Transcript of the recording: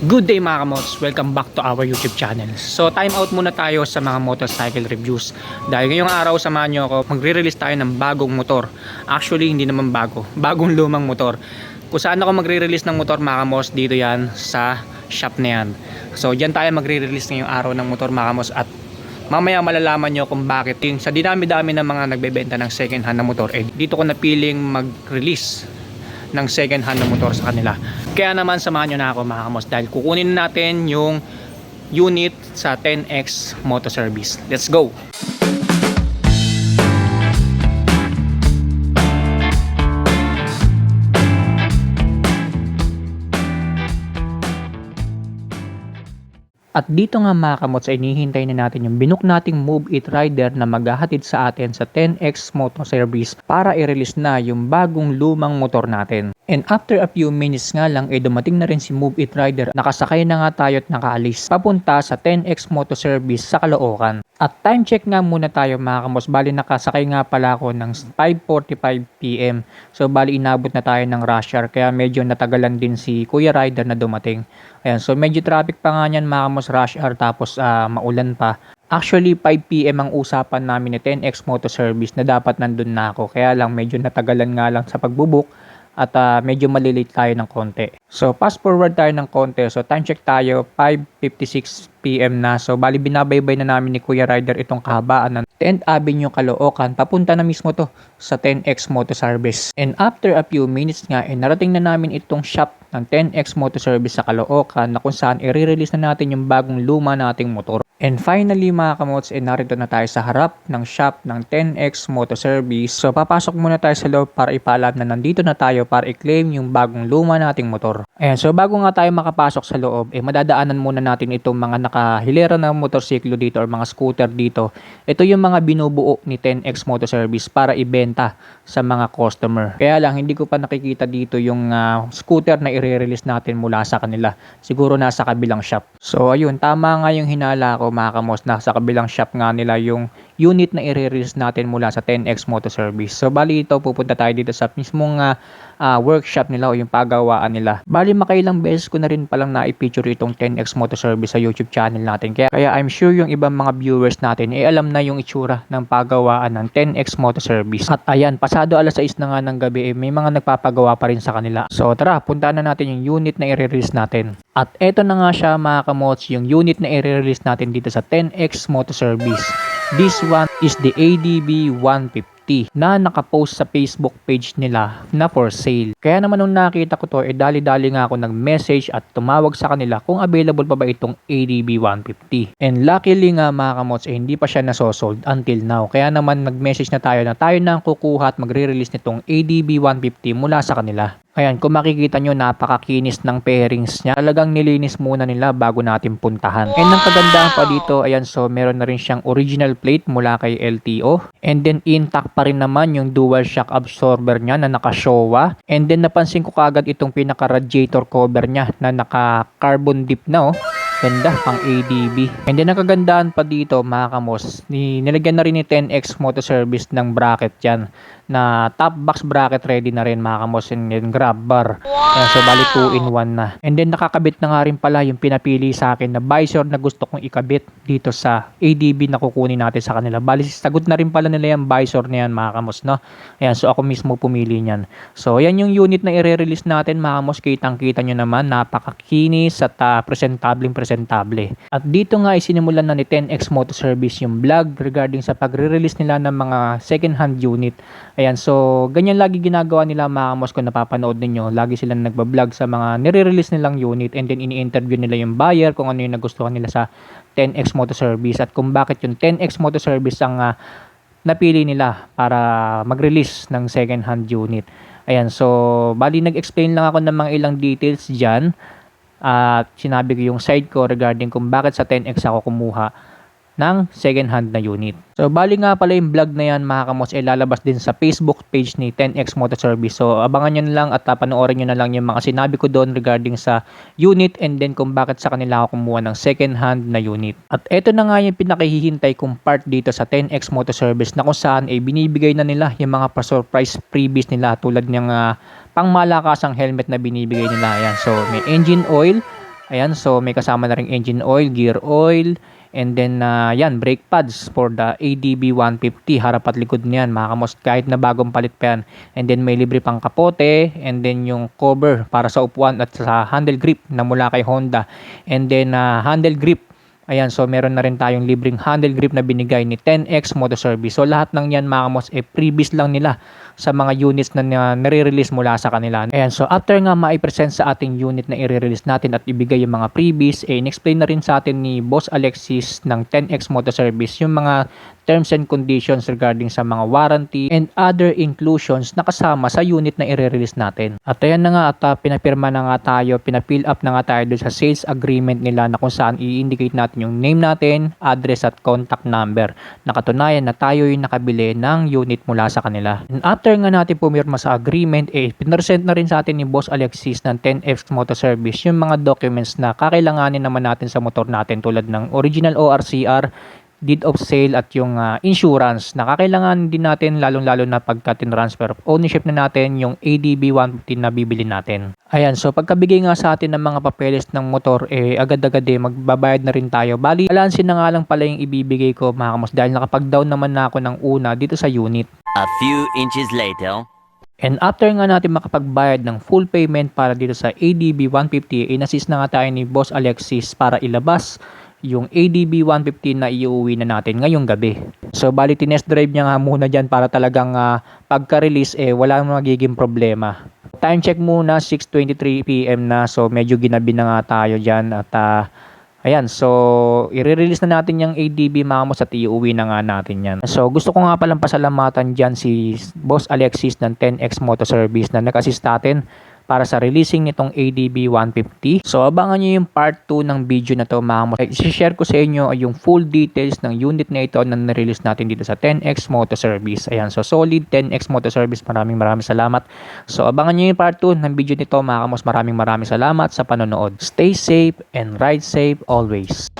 Good day mga kamots! Welcome back to our YouTube channel. So time out muna tayo sa mga motorcycle reviews. Dahil ngayong araw samahan nyo ako, magre-release tayo ng bagong motor. Actually hindi naman bago, bagong lumang motor. Kung saan ako magre-release ng motor mga kamots, dito yan sa shop na yan. So dyan tayo magre-release ngayong araw ng motor mga kamots at mamaya malalaman nyo kung bakit yung sa dinami-dami ng mga nagbebenta ng second hand na motor eh dito ko napiling mag-release ng second hand na motor sa kanila. Kaya naman samahan nyo na ako mga kamos dahil kukunin natin yung unit sa 10X Moto Service. Let's go! At dito nga mga kamots ay hinihintay na natin yung binook nating Move It Rider na maghahatid sa atin sa 10X Moto Service para i-release na yung bagong lumang motor natin. And after a few minutes nga lang ay dumating na rin si Move It Rider. Nakasakay na nga tayo at nakaalis papunta sa 10X Moto Service sa Caloocan. At time check nga muna tayo mga kamos. Bali nakasakay nga pala ako ng 5.45pm. So bali inabot na tayo ng rush hour. Kaya medyo natagalan din si Kuya Rider na dumating. Ayan, so medyo traffic pa nga yan mga kamos rush hour tapos ah, maulan pa. Actually 5pm ang usapan namin ni 10X Moto Service na dapat nandun na ako. Kaya lang medyo natagalan nga lang sa pagbubuk at ah, medyo malilate tayo ng konti. So fast forward tayo ng konti. So time check tayo 5.56 PM na. So bali binabaybay na namin ni Kuya Rider itong kahabaan ng 10th Avenue Caloocan. Papunta na mismo to sa 10X Moto Service. And after a few minutes nga, eh, narating na namin itong shop ng 10X Moto Service sa Caloocan na kung saan i-release na natin yung bagong luma nating motor. And finally mga kamots, eh, narito na tayo sa harap ng shop ng 10X Moto Service. So papasok muna tayo sa loob para ipaalam na nandito na tayo para i-claim yung bagong luma nating motor. Ayan, so bago nga tayo makapasok sa loob, eh madadaanan muna natin itong mga nakahilera ng motorsiklo dito or mga scooter dito. Ito yung mga binubuo ni 10X Moto Service para ibenta sa mga customer. Kaya lang hindi ko pa nakikita dito yung ah, scooter na i-release natin mula sa kanila. Siguro nasa kabilang shop. So ayun, tama nga yung hinala ko mga kamos. Nasa kabilang shop nga nila yung unit na i-release natin mula sa 10X Moto Service. So bali ito pupunta tayo dito sa mismong ah, ah, workshop nila o yung pagawaan nila. Bali makailang beses ko na rin palang na-feature itong 10X Moto Service sa YouTube channel natin. Kaya, kaya I'm sure yung ibang mga viewers natin eh alam na yung itsura ng pagawaan ng 10X Moto Service. At ayan, pasado alas 6 na nga ng gabi eh, may mga nagpapagawa pa rin sa kanila. So tara, punta na natin yung unit na i-release natin. At eto na nga siya mga kamots, yung unit na i-release natin dito sa 10X Moto Service. This one is the ADB 150 na nakapost sa Facebook page nila na for sale. Kaya naman nung nakita ko to, eh dali-dali nga ako nag-message at tumawag sa kanila kung available pa ba itong ADB 150. And luckily nga mga kamots, eh, hindi pa siya nasosold until now. Kaya naman nag-message na tayo na tayo na ang kukuha at magre-release nitong ADB 150 mula sa kanila. Ayan, kung makikita nyo, napakakinis ng pairings niya. Talagang nilinis muna nila bago natin puntahan. And ang kagandahan pa dito, ayan, so meron na rin siyang original plate mula kay LTO. And then intact pa rin naman yung dual shock absorber niya na naka-Showa. And then napansin ko kagad itong pinaka-radiator cover niya na naka-carbon dip na oh. Ganda, pang ADB. And then nakagandaan pa dito mga kamos, ni, nilagyan na rin ni 10X Moto Service ng bracket yan na top box bracket ready na rin mga kamos and then grab bar. Ayan, so bali 2 in 1 na. And then nakakabit na nga rin pala yung pinapili sa akin na visor na gusto kong ikabit dito sa ADB na kukunin natin sa kanila. Bali sagot na rin pala nila yung visor na yan mga kamos no. Ayan, so ako mismo pumili niyan. So yan yung unit na i-release natin mga kamos. Kitang kita nyo naman napakakinis at uh, presentableng presentable. At dito nga isinimulan na ni 10X Moto Service yung vlog regarding sa pagre-release nila ng mga second hand unit. Ayan, so ganyan lagi ginagawa nila mga kamos kung napapanood ninyo. Lagi sila nagbablog sa mga nire-release nilang unit and then ini-interview nila yung buyer kung ano yung nagustuhan nila sa 10X Moto Service at kung bakit yung 10X Moto Service ang ah, napili nila para mag-release ng second hand unit. Ayan, so bali nag-explain lang ako ng mga ilang details dyan at sinabi ko yung side ko regarding kung bakit sa 10X ako kumuha ng second hand na unit. So bali nga pala yung vlog na yan mga kamos ay lalabas din sa Facebook page ni 10X Motor Service. So abangan nyo na lang at panoorin nyo na lang yung mga sinabi ko doon regarding sa unit and then kung bakit sa kanila ako kumuha ng second hand na unit. At eto na nga yung pinakahihintay kong part dito sa 10X Motor Service na kung saan ay binibigay na nila yung mga pa-surprise freebies nila tulad ng uh, pangmalakasang helmet na binibigay nila. Ayan. So may engine oil, Ayan, so may kasama na rin engine oil, gear oil, and then uh, yan, brake pads for the ADB 150, harap at likod niyan, mga kamos, kahit na bagong palit pa yan. And then may libre pang kapote, and then yung cover para sa upuan at sa handle grip na mula kay Honda. And then uh, handle grip Ayan, so meron na rin tayong libreng handle grip na binigay ni 10X Motor Service. So lahat ng yan mga kamos, eh previous lang nila sa mga units na na- nare-release mula sa kanila. Ayan, so after nga ma-present sa ating unit na i-release natin at ibigay yung mga previous, eh in-explain na rin sa atin ni Boss Alexis ng 10X Motor Service yung mga terms and conditions regarding sa mga warranty and other inclusions na kasama sa unit na i-release natin. At ayan na nga at uh, pinapirma na nga tayo, pinafill up na nga tayo doon sa sales agreement nila na kung saan i-indicate natin yung name natin, address at contact number. Nakatunayan na tayo yung nakabili ng unit mula sa kanila. And after nga natin pumirma sa agreement, eh, pinresent na rin sa atin ni Boss Alexis ng 10F Motor Service yung mga documents na kakailanganin naman natin sa motor natin tulad ng original ORCR, deed of sale at yung ah, insurance na kakailangan din natin lalong-lalo na pagka transfer of ownership na natin yung ADB 150 na bibili natin. Ayan, so pagkabigay nga sa atin ng mga papeles ng motor, eh agad-agad eh magbabayad na rin tayo. Bali, balansin na nga lang pala yung ibibigay ko mga kamos dahil nakapag-down naman na ako ng una dito sa unit. A few inches later. And after nga natin makapagbayad ng full payment para dito sa ADB 150, inassist na nga tayo ni Boss Alexis para ilabas yung ADB 150 na iuwi na natin ngayong gabi. So bali tinest drive niya nga muna dyan para talagang ah, pagka-release eh wala nang magiging problema. Time check muna 6.23pm na so medyo ginabi na nga tayo dyan at ah, Ayan, so i-release na natin yung ADB Mamos at iuwi na nga natin yan. So gusto ko nga palang pasalamatan dyan si Boss Alexis ng 10X Motor Service na nag-assist natin para sa releasing nitong ADB 150. So abangan nyo yung part 2 ng video na to mga kamos. I-share ko sa inyo yung full details ng unit na ito na nirelease natin dito sa 10X Motor Service. Ayan, so solid 10X Motor Service. Maraming maraming salamat. So abangan nyo yung part 2 ng video nito mga kamos. Maraming maraming salamat sa panonood. Stay safe and ride safe always.